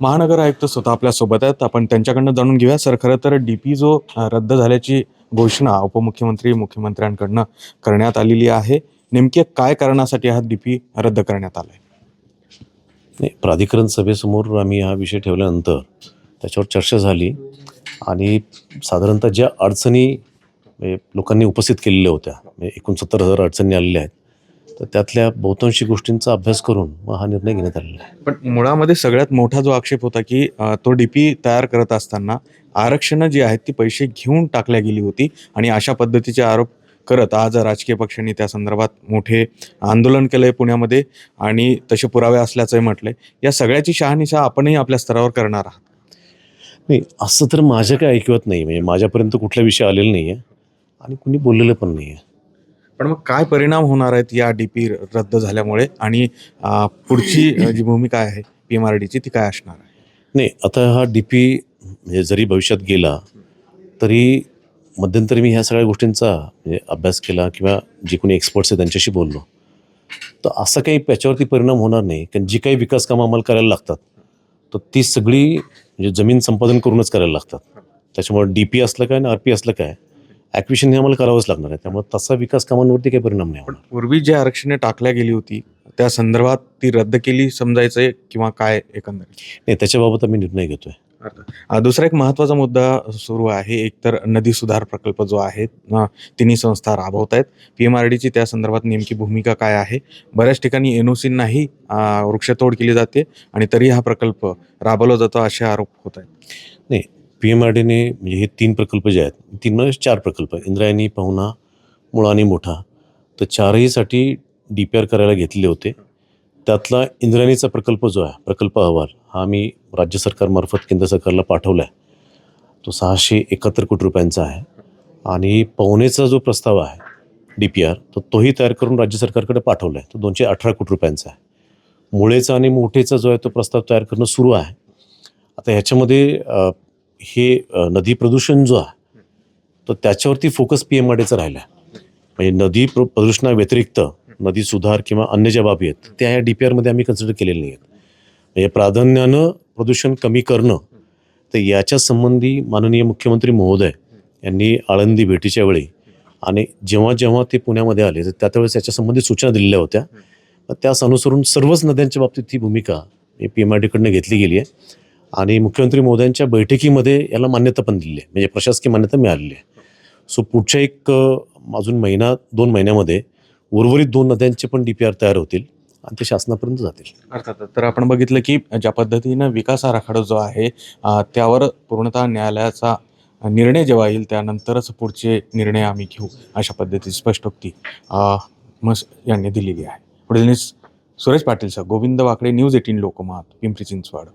महानगर आयुक्त स्वतः आपल्यासोबत आहेत. आपण त्यांच्याकडनं जाणून घेऊया. सर खरं तर डी पी जो रद्द झाल्याची घोषणा उपमुख्यमंत्री मुख्यमंत्र्यांकडनं करण्यात आलेली आहे. नेमके काय कारणासाठी हा डी पी रद्द करण्यात आला आहे नाही प्राधिकरण सभेसमोर आम्ही हा विषय ठेवल्यानंतर त्याच्यावर चर्चा झाली. आणि साधारणतः ज्या अडचणी म्हणजे लोकांनी उपस्थित केलेल्या होत्या म्हणजे हजार अडचणी आलेल्या आहेत तर त्यातल्या बहुतांशी गोष्टींचा अभ्यास करून मग हा निर्णय घेण्यात आलेला आहे. पण मुळामध्ये सगळ्यात मोठा जो आक्षेप होता की अ, तो डी पी तयार करत असताना आरक्षणं जी आहेत ती पैसे घेऊन टाकल्या गेली होती आणि अशा पद्धतीचे आरोप करत आज राजकीय पक्षांनी त्या संदर्भात मोठे आंदोलन केलंय पुण्यामध्ये आणि तसे पुरावे असल्याचंही म्हटलंय. या सगळ्याची शहानिशा आपणही आपल्या स्तरावर करणार आहात. नाही असं तर माझ्या काय ऐकवत नाही म्हणजे माझ्यापर्यंत कुठला विषय आलेला नाही आहे आणि कुणी बोललेलं पण नाही आहे पण मग काय परिणाम होणार आहेत या डी पी रद्द झाल्यामुळे? आणि पुढची जी भूमिका आहे पी एम आर डीची ती काय असणार आहे? नाही आता हा डी पी म्हणजे जरी भविष्यात गेला तरी मध्यंतरी मी ह्या सगळ्या गोष्टींचा म्हणजे अभ्यास केला किंवा जे कोणी एक्सपर्ट्स आहे त्यांच्याशी बोललो. तर असं काही त्याच्यावरती परिणाम होणार नाही. कारण जी काही विकास कामं आम्हाला करायला लागतात तर ती सगळी म्हणजे जमीन संपादन करूनच करायला लागतात. त्याच्यामुळे डी पी असलं काय आणि आर पी असलं काय? ॲक्विशन हे आम्हाला करावंच लागणार आहे. त्यामुळे तसा विकास कामांवरती काही परिणाम नाही होणार. पूर्वी जे आरक्षणे टाकल्या गेली होती त्या संदर्भात ती रद्द केली समजायचंय किंवा काय एकंदरीत? नाही त्याच्याबाबत आम्ही निर्णय घेतोय. अ, दुसरा एक महत्त्वाचा मुद्दा सुरू आहे. एकतर नदी सुधार प्रकल्प जो आहे अ, तिन्ही संस्था राबवत आहेत. पी एम आर डीची त्या संदर्भात नेमकी भूमिका काय आहे? बऱ्याच ठिकाणी एन ओ सींनाही वृक्षतोड केली जाते आणि तरी हा प्रकल्प राबवला जातो असे आरोप होत आहेत. पी एम आर डीने म्हणजे हे तीन प्रकल्प जे आहेत तीन म्हणजे चार प्रकल्प इंद्रायणी पाहुणा मुळा आणि मोठा तर चारहीसाठी डी पी आर करायला घेतलेले होते. त्यातला इंद्रायणीचा प्रकल्प जो आहे प्रकल्प अहवाल हा मी राज्य सरकारमार्फत केंद्र सरकारला पाठवला आहे तो सहाशे एकाहत्तर कोटी रुपयांचा आहे. आणि पवनेचा जो प्रस्ताव आहे डी पी आर तो तोही तयार करून राज्य सरकारकडे पाठवला आहे तो दोनशे अठरा कोटी रुपयांचा आहे. मुळेचा आणि मोठेचा जो आहे तो प्रस्ताव तयार करणं सुरू आहे. आता ह्याच्यामध्ये हे नदी प्रदूषण जो आहे तर त्याच्यावरती फोकस पी एम आर डीचा राहिला आहे म्हणजे नदी प्र प्रदूषणाव्यतिरिक्त नदी सुधार किंवा अन्य ज्या बाबी आहेत त्या या डी पी आरमध्ये आम्ही कन्सिडर केलेल्या नाही आहेत म्हणजे प्राधान्यानं प्रदूषण कमी करणं तर याच्या संबंधी माननीय मुख्यमंत्री महोदय यांनी आळंदी भेटीच्या वेळी आणि जेव्हा जेव्हा ते पुण्यामध्ये आले तर त्या त्यावेळेस याच्या संबंधी सूचना दिलेल्या होत्या. त्यास अनुसरून सर्वच नद्यांच्या बाबतीत ही भूमिका पी एम आर डीकडनं घेतली गेली आहे. आणि मुख्यमंत्री मोद्यांच्या बैठकीमध्ये याला मान्यता पण दिली आहे. म्हणजे प्रशासकीय मान्यता मिळालेली आहे. सो पुढच्या एक अजून महिना दोन महिन्यामध्ये उर्वरित दोन नद्यांचे पण डी पी आर तयार होतील आणि ते शासनापर्यंत जातील. अर्थात तर आपण बघितलं की ज्या पद्धतीनं विकास आराखडा जो आहे त्यावर पूर्णतः न्यायालयाचा निर्णय जेव्हा येईल त्यानंतरच पुढचे निर्णय आम्ही घेऊ अशा पद्धतीची स्पष्टोक्ती मस यांनी दिलेली आहे. पुढील Suresh Patil sir Govind Wakde news eighteen Lokmat Pimpri Chinchwad.